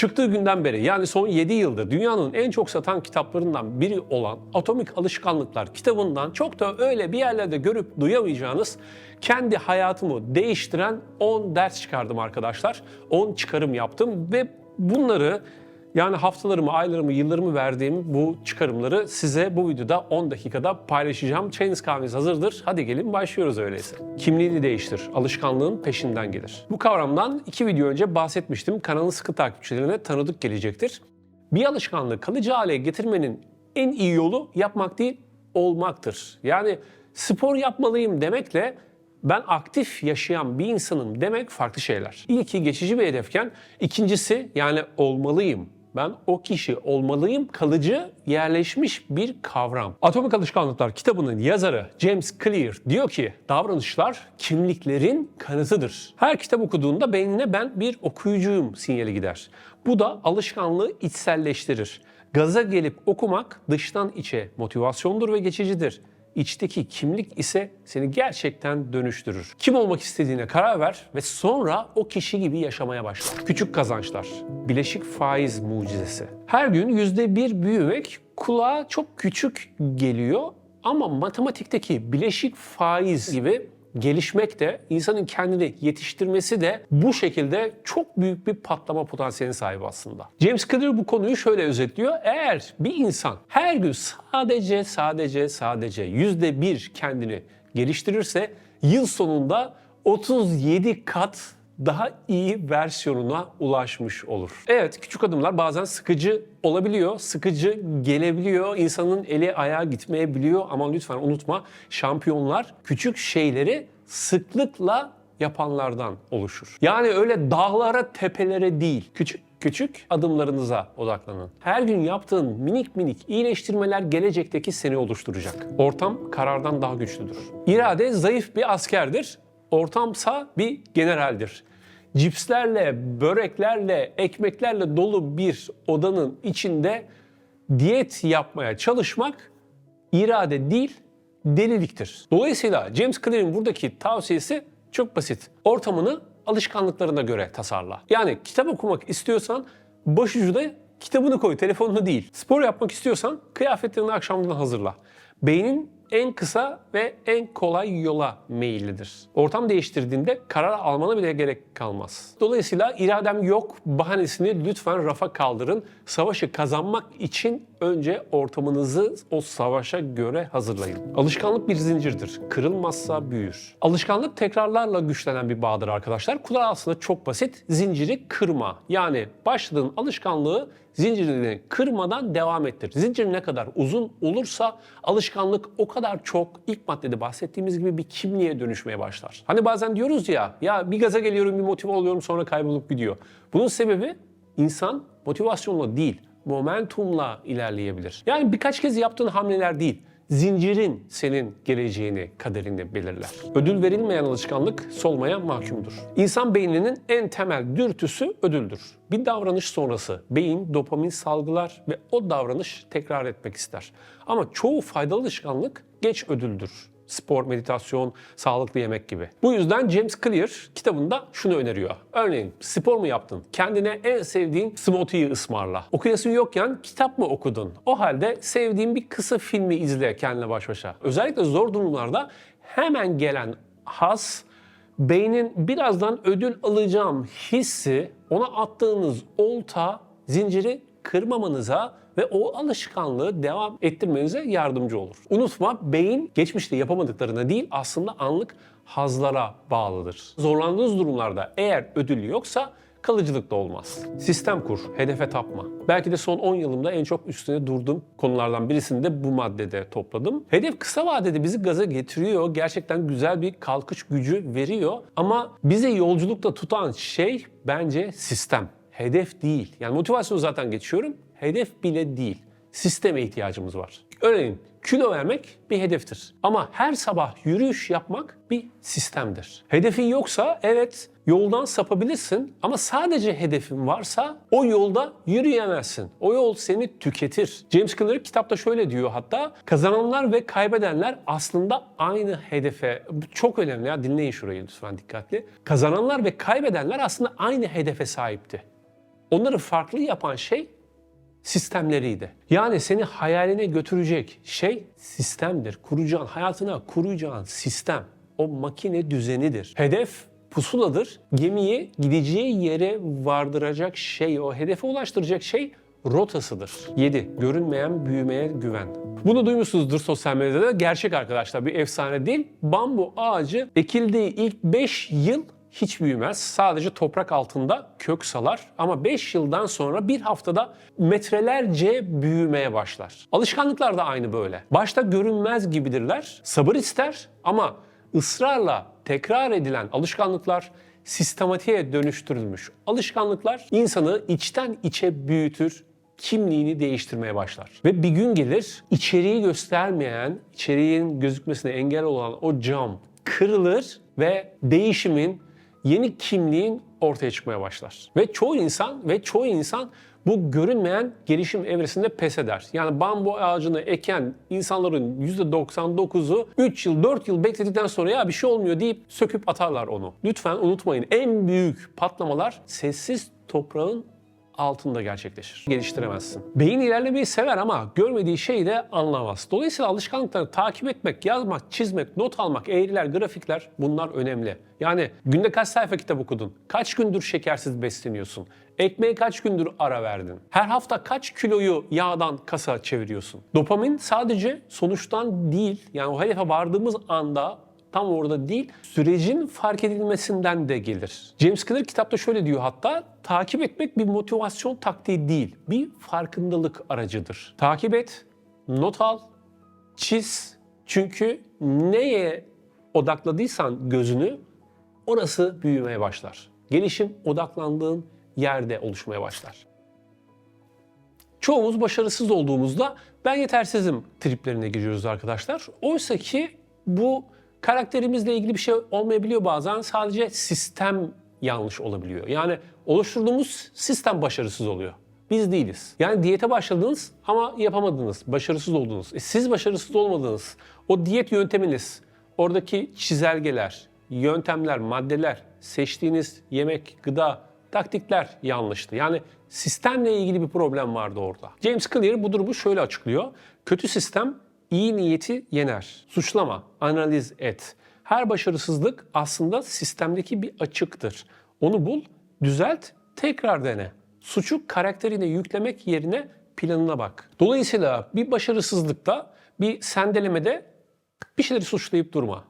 Çıktığı günden beri yani son 7 yıldır dünyanın en çok satan kitaplarından biri olan Atomik Alışkanlıklar kitabından çok da öyle bir yerlerde görüp duyamayacağınız kendi hayatımı değiştiren 10 ders çıkardım arkadaşlar. 10 çıkarım yaptım ve bunları yani haftalarımı, aylarımı, yıllarımı verdiğim bu çıkarımları size bu videoda 10 dakikada paylaşacağım. Çayınız kahveniz hazırdır. Hadi gelin başlıyoruz öyleyse. Kimliğini değiştir. Alışkanlığın peşinden gelir. Bu kavramdan iki video önce bahsetmiştim. Kanalın sıkı takipçilerine tanıdık gelecektir. Bir alışkanlığı kalıcı hale getirmenin en iyi yolu yapmak değil, olmaktır. Yani spor yapmalıyım demekle ben aktif yaşayan bir insanım demek farklı şeyler. İlki geçici bir hedefken ikincisi yani olmalıyım. Ben o kişi olmalıyım kalıcı yerleşmiş bir kavram. Atomik Alışkanlıklar kitabının yazarı James Clear diyor ki davranışlar kimliklerin kanıtıdır. Her kitap okuduğunda beynine ben bir okuyucuyum sinyali gider. Bu da alışkanlığı içselleştirir. Gaza gelip okumak dıştan içe motivasyondur ve geçicidir. İçteki kimlik ise seni gerçekten dönüştürür. Kim olmak istediğine karar ver ve sonra o kişi gibi yaşamaya başla. Küçük kazançlar, bileşik faiz mucizesi. Her gün yüzde bir büyümek kulağa çok küçük geliyor ama matematikteki bileşik faiz gibi gelişmek de, insanın kendini yetiştirmesi de bu şekilde çok büyük bir patlama potansiyeline sahip aslında. James Clear bu konuyu şöyle özetliyor. Eğer bir insan her gün sadece sadece sadece yüzde bir kendini geliştirirse yıl sonunda 37 kat daha iyi versiyonuna ulaşmış olur. Evet küçük adımlar bazen sıkıcı olabiliyor, sıkıcı gelebiliyor, insanın eli ayağa gitmeyebiliyor ama lütfen unutma şampiyonlar küçük şeyleri sıklıkla yapanlardan oluşur. Yani öyle dağlara, tepelere değil, küçük küçük adımlarınıza odaklanın. Her gün yaptığın minik minik iyileştirmeler gelecekteki seni oluşturacak. Ortam karardan daha güçlüdür. İrade zayıf bir askerdir. Ortamsa bir generaldir cipslerle, böreklerle, ekmeklerle dolu bir odanın içinde diyet yapmaya çalışmak irade değil, deliliktir. Dolayısıyla James Clear'in buradaki tavsiyesi çok basit. Ortamını alışkanlıklarına göre tasarla. Yani kitap okumak istiyorsan başucuda kitabını koy, telefonunu değil. Spor yapmak istiyorsan kıyafetlerini akşamdan hazırla. Beynin en kısa ve en kolay yola meyillidir. Ortam değiştirdiğinde karar almana bile gerek kalmaz. Dolayısıyla iradem yok bahanesini lütfen rafa kaldırın. Savaşı kazanmak için önce ortamınızı o savaşa göre hazırlayın. Alışkanlık bir zincirdir. Kırılmazsa büyür. Alışkanlık tekrarlarla güçlenen bir bağdır arkadaşlar. Kulağı aslında çok basit. Zinciri kırma. Yani başladığın alışkanlığı zincirini kırmadan devam ettir. Zincir ne kadar uzun olursa alışkanlık o kadar çok ilk maddede bahsettiğimiz gibi bir kimliğe dönüşmeye başlar. Hani bazen diyoruz ya ya bir gaza geliyorum bir motive oluyorum sonra kaybolup gidiyor. Bunun sebebi insan motivasyonla değil momentumla ilerleyebilir. Yani birkaç kez yaptığın hamleler değil zincirin senin geleceğini, kaderini belirler. Ödül verilmeyen alışkanlık solmaya mahkumdur. İnsan beyninin en temel dürtüsü ödüldür. Bir davranış sonrası beyin dopamin salgılar ve o davranış tekrar etmek ister. Ama çoğu faydalı alışkanlık geç ödüldür spor, meditasyon, sağlıklı yemek gibi. Bu yüzden James Clear kitabında şunu öneriyor. Örneğin spor mu yaptın? Kendine en sevdiğin smoothie'yi ısmarla. Okuyasın yokken kitap mı okudun? O halde sevdiğin bir kısa filmi izle kendine baş başa. Özellikle zor durumlarda hemen gelen has beynin birazdan ödül alacağım hissi ona attığınız olta zinciri kırmamanıza ve o alışkanlığı devam ettirmenize yardımcı olur. Unutma beyin geçmişte yapamadıklarına değil aslında anlık hazlara bağlıdır. Zorlandığınız durumlarda eğer ödül yoksa kalıcılık da olmaz. Sistem kur, hedefe tapma. Belki de son 10 yılımda en çok üstüne durduğum konulardan birisini de bu maddede topladım. Hedef kısa vadede bizi gaza getiriyor. Gerçekten güzel bir kalkış gücü veriyor. Ama bize yolculukta tutan şey bence sistem. Hedef değil. Yani motivasyon zaten geçiyorum. Hedef bile değil. Sisteme ihtiyacımız var. Örneğin kilo vermek bir hedeftir. Ama her sabah yürüyüş yapmak bir sistemdir. Hedefin yoksa evet yoldan sapabilirsin ama sadece hedefin varsa o yolda yürüyemezsin. O yol seni tüketir. James Clear kitapta şöyle diyor hatta kazananlar ve kaybedenler aslında aynı hedefe çok önemli ya dinleyin şurayı lütfen dikkatli. Kazananlar ve kaybedenler aslında aynı hedefe sahipti. Onları farklı yapan şey sistemleriydi. Yani seni hayaline götürecek şey sistemdir. Kuracağın, hayatına kuracağın sistem. O makine düzenidir. Hedef pusuladır. Gemiyi gideceği yere vardıracak şey, o hedefe ulaştıracak şey rotasıdır. 7. Görünmeyen büyümeye güven. Bunu duymuşsunuzdur sosyal medyada. Gerçek arkadaşlar bir efsane değil. Bambu ağacı ekildiği ilk 5 yıl hiç büyümez. Sadece toprak altında kök salar ama 5 yıldan sonra bir haftada metrelerce büyümeye başlar. Alışkanlıklar da aynı böyle. Başta görünmez gibidirler. Sabır ister ama ısrarla tekrar edilen alışkanlıklar sistematiğe dönüştürülmüş alışkanlıklar insanı içten içe büyütür, kimliğini değiştirmeye başlar. Ve bir gün gelir içeriği göstermeyen, içeriğin gözükmesine engel olan o cam kırılır ve değişimin, yeni kimliğin ortaya çıkmaya başlar. Ve çoğu insan ve çoğu insan bu görünmeyen gelişim evresinde pes eder. Yani bambu ağacını eken insanların %99'u 3 yıl 4 yıl bekledikten sonra ya bir şey olmuyor deyip söküp atarlar onu. Lütfen unutmayın en büyük patlamalar sessiz toprağın altında gerçekleşir. Geliştiremezsin. Beyin ilerlemeyi sever ama görmediği şeyi de anlamaz. Dolayısıyla alışkanlıkları takip etmek, yazmak, çizmek, not almak, eğriler, grafikler bunlar önemli. Yani günde kaç sayfa kitap okudun? Kaç gündür şekersiz besleniyorsun? Ekmeğe kaç gündür ara verdin? Her hafta kaç kiloyu yağdan kasa çeviriyorsun? Dopamin sadece sonuçtan değil, yani o hedefe vardığımız anda tam orada değil, sürecin fark edilmesinden de gelir. James Clear kitapta şöyle diyor hatta, takip etmek bir motivasyon taktiği değil, bir farkındalık aracıdır. Takip et, not al, çiz. Çünkü neye odakladıysan gözünü, orası büyümeye başlar. Gelişim odaklandığın yerde oluşmaya başlar. Çoğumuz başarısız olduğumuzda ben yetersizim triplerine giriyoruz arkadaşlar. Oysa ki bu karakterimizle ilgili bir şey olmayabiliyor bazen. Sadece sistem yanlış olabiliyor. Yani oluşturduğumuz sistem başarısız oluyor. Biz değiliz. Yani diyete başladınız ama yapamadınız. Başarısız oldunuz. E siz başarısız olmadınız. O diyet yönteminiz, oradaki çizelgeler, yöntemler, maddeler, seçtiğiniz yemek, gıda, taktikler yanlıştı. Yani sistemle ilgili bir problem vardı orada. James Clear bu durumu şöyle açıklıyor. Kötü sistem iyi niyeti yener. Suçlama, analiz et. Her başarısızlık aslında sistemdeki bir açıktır. Onu bul, düzelt, tekrar dene. Suçu karakterine yüklemek yerine planına bak. Dolayısıyla bir başarısızlıkta, bir sendelemede bir şeyleri suçlayıp durma.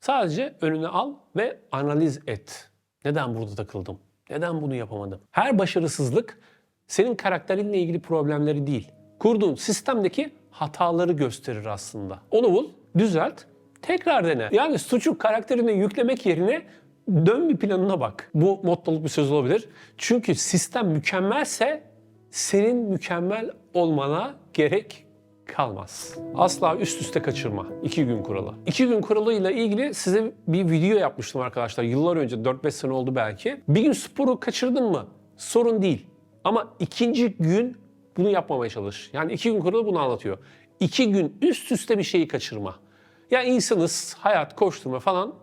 Sadece önüne al ve analiz et. Neden burada takıldım? Neden bunu yapamadım? Her başarısızlık senin karakterinle ilgili problemleri değil. Kurduğun sistemdeki hataları gösterir aslında. Onu bul, düzelt, tekrar dene. Yani suçu karakterine yüklemek yerine dön bir planına bak. Bu mottoluk bir söz olabilir. Çünkü sistem mükemmelse senin mükemmel olmana gerek kalmaz. Asla üst üste kaçırma. İki gün kuralı. İki gün kuralıyla ilgili size bir video yapmıştım arkadaşlar. Yıllar önce 4-5 sene oldu belki. Bir gün sporu kaçırdın mı? Sorun değil. Ama ikinci gün bunu yapmamaya çalış. Yani iki gün kuralı bunu anlatıyor. İki gün üst üste bir şeyi kaçırma. Ya insanız, hayat, koşturma falan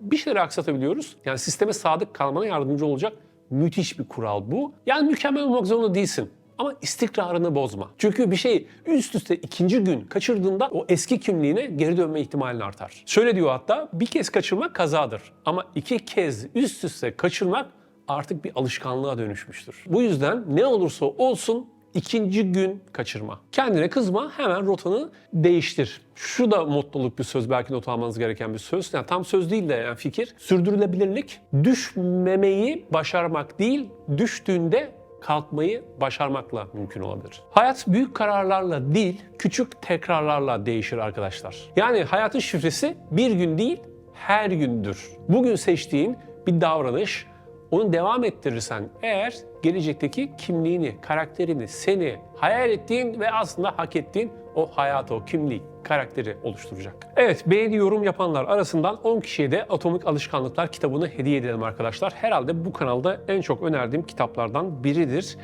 bir şeyleri aksatabiliyoruz. Yani sisteme sadık kalmana yardımcı olacak müthiş bir kural bu. Yani mükemmel olmak zorunda değilsin. Ama istikrarını bozma. Çünkü bir şey üst üste ikinci gün kaçırdığında o eski kimliğine geri dönme ihtimalin artar. Şöyle diyor hatta bir kez kaçırmak kazadır. Ama iki kez üst üste kaçırmak artık bir alışkanlığa dönüşmüştür. Bu yüzden ne olursa olsun ikinci gün kaçırma. Kendine kızma hemen rotanı değiştir. Şu da mottoluk bir söz belki not almanız gereken bir söz. Yani tam söz değil de yani fikir. Sürdürülebilirlik düşmemeyi başarmak değil, düştüğünde kalkmayı başarmakla mümkün olabilir. Hayat büyük kararlarla değil, küçük tekrarlarla değişir arkadaşlar. Yani hayatın şifresi bir gün değil, her gündür. Bugün seçtiğin bir davranış, onu devam ettirirsen eğer gelecekteki kimliğini, karakterini, seni hayal ettiğin ve aslında hak ettiğin o hayatı, o kimliği, karakteri oluşturacak. Evet, beğeni yorum yapanlar arasından 10 kişiye de Atomik Alışkanlıklar kitabını hediye edelim arkadaşlar. Herhalde bu kanalda en çok önerdiğim kitaplardan biridir.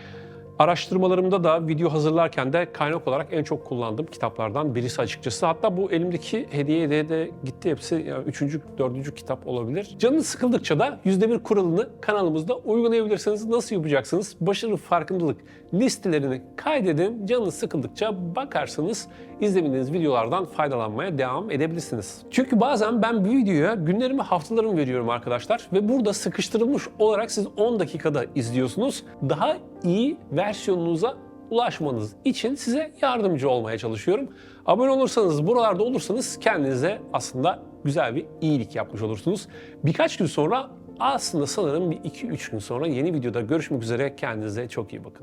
Araştırmalarımda da video hazırlarken de kaynak olarak en çok kullandığım kitaplardan birisi açıkçası. Hatta bu elimdeki hediye de, de gitti hepsi yani üçüncü, dördüncü kitap olabilir. Canınız sıkıldıkça da %1 kuralını kanalımızda uygulayabilirsiniz. Nasıl yapacaksınız? Başarı farkındalık listelerini kaydedin. Canınız sıkıldıkça bakarsınız izlemediğiniz videolardan faydalanmaya devam edebilirsiniz. Çünkü bazen ben bir videoya günlerimi haftalarımı veriyorum arkadaşlar ve burada sıkıştırılmış olarak siz 10 dakikada izliyorsunuz. Daha iyi versiyonunuza ulaşmanız için size yardımcı olmaya çalışıyorum. Abone olursanız, buralarda olursanız kendinize aslında güzel bir iyilik yapmış olursunuz. Birkaç gün sonra aslında sanırım bir 2-3 gün sonra yeni videoda görüşmek üzere. Kendinize çok iyi bakın.